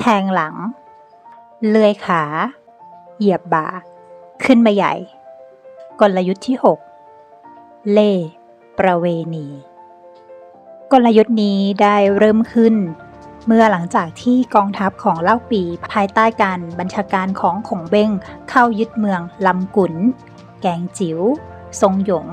แทงหลัง เลื่อยขา เหยียบบ่า ขึ้นมาใหญ่ กลยุทธ์ที่ 6 เล่ประเวณี กลยุทธ์นี้ได้เริ่มขึ้น เมื่อหลังจากที่กองทัพของเล่าปีภายใต้การบัญชาการของขงเบ้งเข้ายึดเมืองลำกุน แกงจิ๋ว ทรงหยง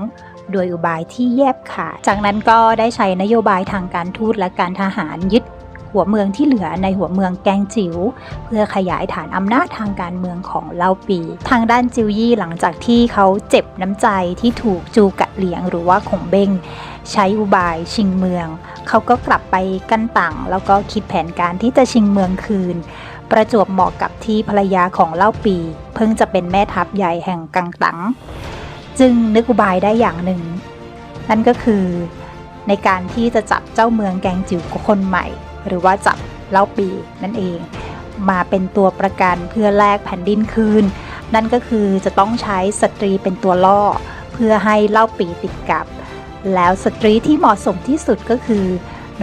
โดยอุบายที่แยบขาด จากนั้นก็ได้ใช้นโยบายทางการทูตและการทหารยึด หัวเมืองที่เหลือในหัวเมืองแกงจิ๋วเพื่อขยายฐานอำนาจทางการเมืองของเล่าปี ทางด้านจิวยี่หลังจากที่เขาเจ็บน้ำใจที่ถูกจูกะเหลียงหรือว่าขงเบ้งใช้อุบายชิงเมือง เขาก็กลับไปกันตังแล้วก็คิดแผนการที่จะชิงเมืองคืน ประจวบเหมาะกับที่ภรรยาของเล่าปี เพิ่งจะเป็นแม่ทัพใหญ่แห่งกังตังจึงนึกอุบายได้อย่างหนึ่ง นั่นก็คือในการที่จะจับเจ้าเมืองแกงจิ๋วคนใหม่ หรือว่าจับเล่าปีนั่นเอง มาเป็นตัวประกันเพื่อแลกแผ่นดินคืน นั่นก็คือจะต้องใช้สตรีเป็นตัวล่อ เพื่อให้เล่าปีติดกับ แล้วสตรีที่เหมาะสมที่สุดก็คือ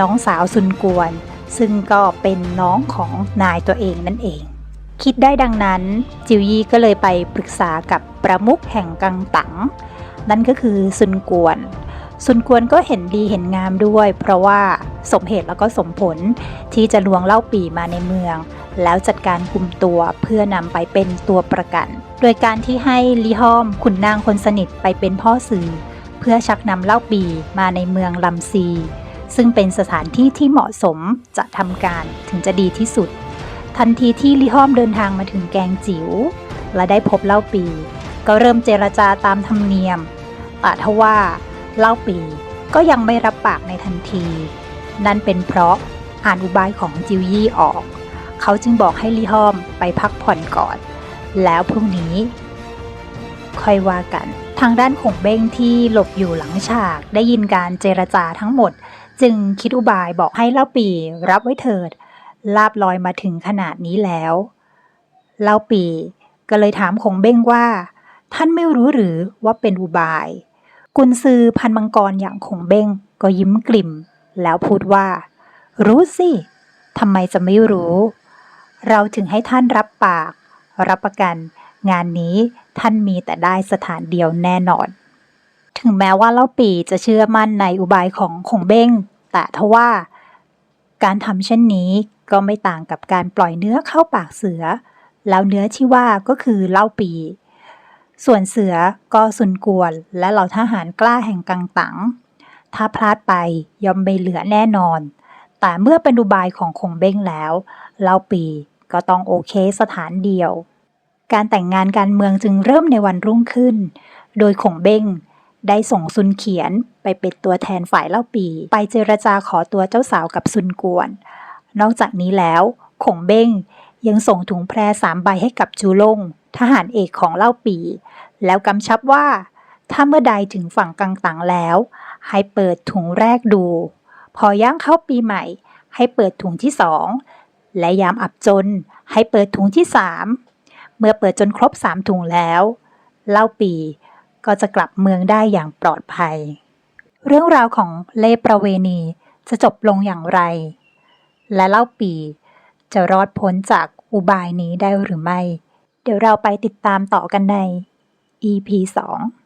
น้องสาวซุนกวน ซึ่งก็เป็นน้องของนายตัวเองนั่นเอง คิดได้ดังนั้น จิวยี่ก็เลยไปปรึกษากับประมุขแห่งกังตังนั่นก็คือซุนกวน ซุนกวนก็เห็นดีเห็นงามด้วย เพราะว่า สมเหตุแล้วก็สมผลที่จะลวงเล่าปีมาในเมือง แล้วจัดการคุมตัวเพื่อนำไปเป็นตัวประกัน โดยการที่ให้ลีฮอมขุนนางคนสนิทไปเป็นพ่อสื่อ เพื่อชักนำเล่าปีมาในเมืองลำซี ซึ่งเป็นสถานที่ที่เหมาะสมจะทำการถึงจะดีที่สุด ทันทีที่ลิฮอมเดินทางมาถึงแกงจิ๋วและได้พบเล่าปี ก็เริ่มเจรจาตามธรรมเนียมแต่ทว่าเล่าปีก็ยังไม่รับปากในทันที นั่นเป็นเพราะอ่านอุบายของจิวยี่ออก เขาจึงบอกให้ลิฮอมไปพักผ่อนก่อน แล้วพรุ่งนี้ ค่อยว่ากัน ทางด้านของเบ้งที่หลบอยู่หลังฉากได้ยินการเจรจาทั้งหมด จึงคิดอุบายบอกให้เล่าปีรับไว้เถิด ลาบลอยมาถึงขนาดนี้แล้ว เล่าปีก็เลยถามคงเบ้งว่า ท่านไม่รู้หรือว่าเป็นอุบาย กุนซือพันมังกรอย่างคงเบ้งก็ยิ้มกลิ่ม แล้วพูดว่า รู้สิทำไมจะไม่รู้ เราถึงให้ท่านรับปาก รับประกัน งานนี้ท่านมีแต่ได้สถานเดียวแน่นอน ถึงแม้ว่าเล่าปีจะเชื่อมั่นในอุบายของคงเบ้ง แต่ทว่า การทำเช่นนี้ก็ไม่ต่างกับการปล่อยเนื้อเข้าปากเสือ แล้วเนื้อที่ว่าก็คือเล่าปี ส่วนเสือก็สุนกวนและเหล่าทหารกล้าแห่งกังตัง ถ้าพลาดไปย่อมไม่เหลือแน่นอน แต่เมื่อเป็นอุบายของคงเบ้งแล้วเล่าปีก็ต้องโอเคสถานเดียว การแต่งงานการเมืองจึงเริ่มในวันรุ่งขึ้น โดยคงเบ้งได้ส่งซุนเขียนไปเป็นตัวแทนฝ่ายเล่าปี ไปเจรจาขอตัวเจ้าสาวกับซุนกวน นอกจากนี้แล้วคงเบ้งยังส่งถุงแพรสามใบให้กับจูลง ทหารเอกของเล่าปี แล้วกำชับว่า ถ้าเมื่อใดถึงฝั่งกังตังแล้ว ให้เปิดถุงแรกดู พอย่างเข้าปีใหม่ ให้เปิดถุงที่สองและยามอับจนให้เปิดถุงที่สามเมื่อเปิดจนครบสามถุงแล้วเล่าปีก็จะกลับเมืองได้อย่างปลอดภัย เรื่องราวของเล่ประเวณีจะจบลงอย่างไร และเล่าปีจะรอดพ้นจากอุบายนี้ได้หรือไม่ เดี๋ยวเราไปติดตามต่อกันใน EP 2